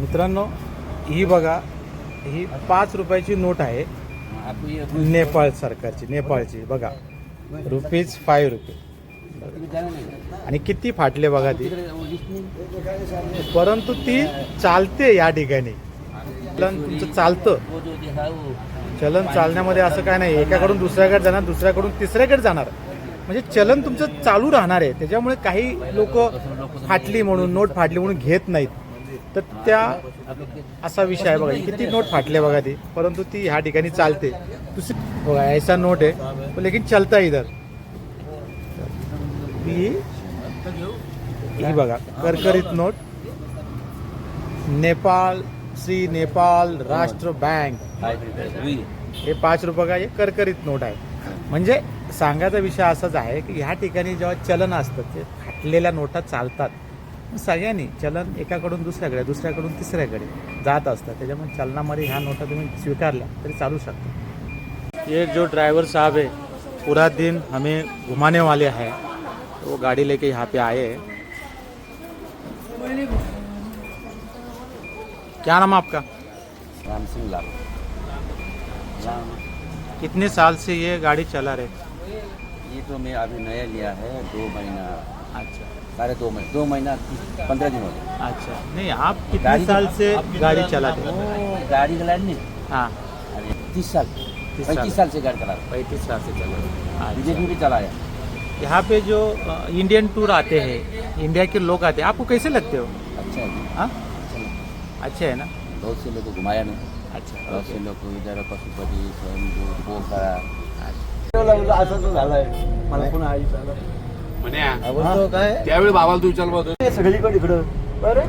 मित्रांनो ही बघा ही पाच रुपयाची नोट आहे. नेपाळ सरकारची नेपाळची बघा. रुपीज फाय रुपये. आणि किती फाटले बघा ती. परंतु ती चालते या ठिकाणी. चलन तुमचं चालतं. चलन चालण्यामध्ये असं काय नाही. एकाकडून दुसऱ्याकडे जाणार दुसऱ्याकडून तिसऱ्याकडे जाणार. म्हणजे चलन तुमचं चालू राहणार आहे. त्याच्यामुळे काही लोक फाटली म्हणून नोट फाटली म्हणून घेत नाहीत. तर त्या असा विषय आहे बघा. किती नोट फाटले बघा ती. परंतु ती ह्या ठिकाणी चालते. दुसरी बघा ऐसा नोट आहे. पण लेकिन चलता इधर. ही ही बघा करकरीत नोट. नेपाळ श्री नेपाळ राष्ट्र बँक. हे पाच रुपये का? हे करकरीत नोट आहे. म्हणजे सांगायचा विषय असाच आहे की ह्या ठिकाणी जेव्हा चलन असतं ते फाटलेल्या नोटा चालतात. सगळ्यांनी चलन एकाकडून दुसऱ्याकडे दुसऱ्याकडून तिसऱ्याकडे जात असतं त्याच्यामुळे चलनामध्ये ह्या नोटा तुम्ही स्वीकारल्या तरी चालू शकता ये जो ड्राइवर साहब है पूरा दिन हमें घुमाने वाले हैं तो वो गाड़ी लेके यहाँ पे आए हैं। क्या नाम आपका? राम सिंह लाल। कितने साल से ये गाड़ी चला रहे? ये तो मैं अभी नया लिया है दो महीना। अच्छा। साढ़े दो महीने दो महीना पंद्रह दिन हो गए। अच्छा। नहीं आप कितने गाड़ी- साल से गाड़ी चलाते हैं? गाड़ी चला नहीं? हाँ। अरे तीस साल। पैंतीस साल से गाड़ी चला रहा पैंतीस साल से चला अच्छा। भी चलाया यहाँ पे जो इंडियन टूर आते हैं इंडिया के लोग आते हैं आपको कैसे लगते हो? अच्छा है। हाँ? अच्छा अच्छे है ना? बहुत से लोग को घुमाया नहीं। अच्छा बहुत से लोग को इधर पशुपति स्वयं पोखरा असं तर झालंय. मला पुन्हा आई काय? त्यावेळी बाबाला तू विचारलं होतं सगळीकडे इकडं. अरे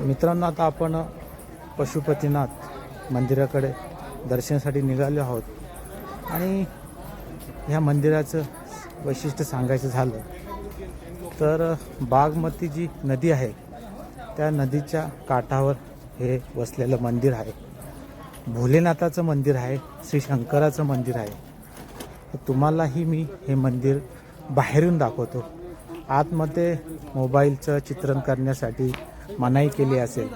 मित्रांनो आता आपण पशुपतीनाथ मंदिराकडे दर्शनासाठी निघालो आहोत. आणि ह्या मंदिराचं वैशिष्ट्य सांगायचं झालं तर बागमती जी नदी आहे त्या नदीच्या काठावर हे वसलेलं मंदिर आहे. भोलेनाथाचं मंदिर आहे श्री शंकराचं मंदिर आहे. तुम्हालाही मी हे मंदिर बाहेरून दाखवतो. आतमध्ये मोबाईलचं चित्रण करण्यासाठी मनाई केली असेल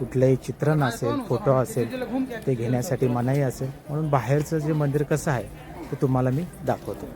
कुठलंही चित्रण असेल फोटो असेल ते घेण्यासाठी मनाई असेल. म्हणून बाहेरचं जे मंदिर कसं आहे ते तुम्हाला मी दाखवतो.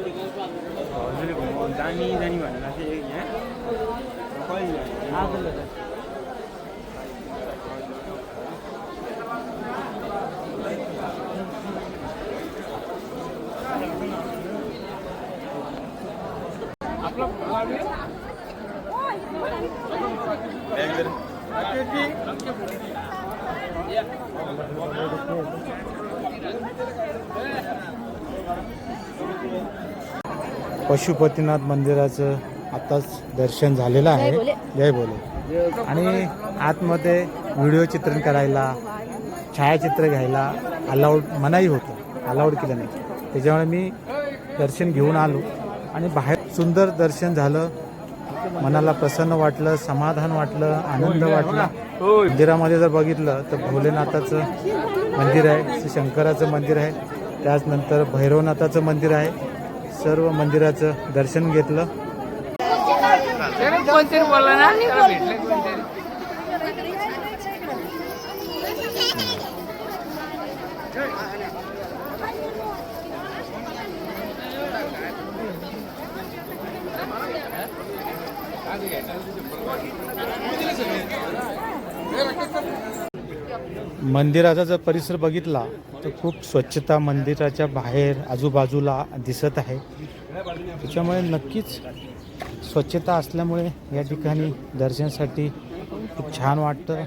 हजुरले घुमाउनु जानी जानी भनेर चाहिँ यहाँ कहिले पशुपतीनाथ मंदिराचं आताच दर्शन झालेलं आहे. जय बोले. आणि आतमध्ये व्हिडिओ चित्रण करायला छायाचित्र घ्यायला अलाउड मनाई होतं. अलाउड केलं नाही. त्याच्यामुळे मी दर्शन घेऊन आलो. आणि बाहेर सुंदर दर्शन झालं. मनाला प्रसन्न वाटलं समाधान वाटलं आनंद वाटला. मंदिरामध्ये जर बघितलं तर भोलेनाथाचं मंदिर आहे श्री शंकराचं मंदिर आहे. त्याचनंतर भैरवनाथाचं मंदिर आहे. सर्व मंदिराचं दर्शन घेतलं. ना? मंदिराचा जर परिसर बघितला तर खूप स्वच्छता मंदिराच्या बाहेर आजूबाजूला दिसत आहे. त्याच्यामुळे नक्कीच स्वच्छता असल्यामुळे या ठिकाणी दर्शनासाठी खूप छान वाटतं.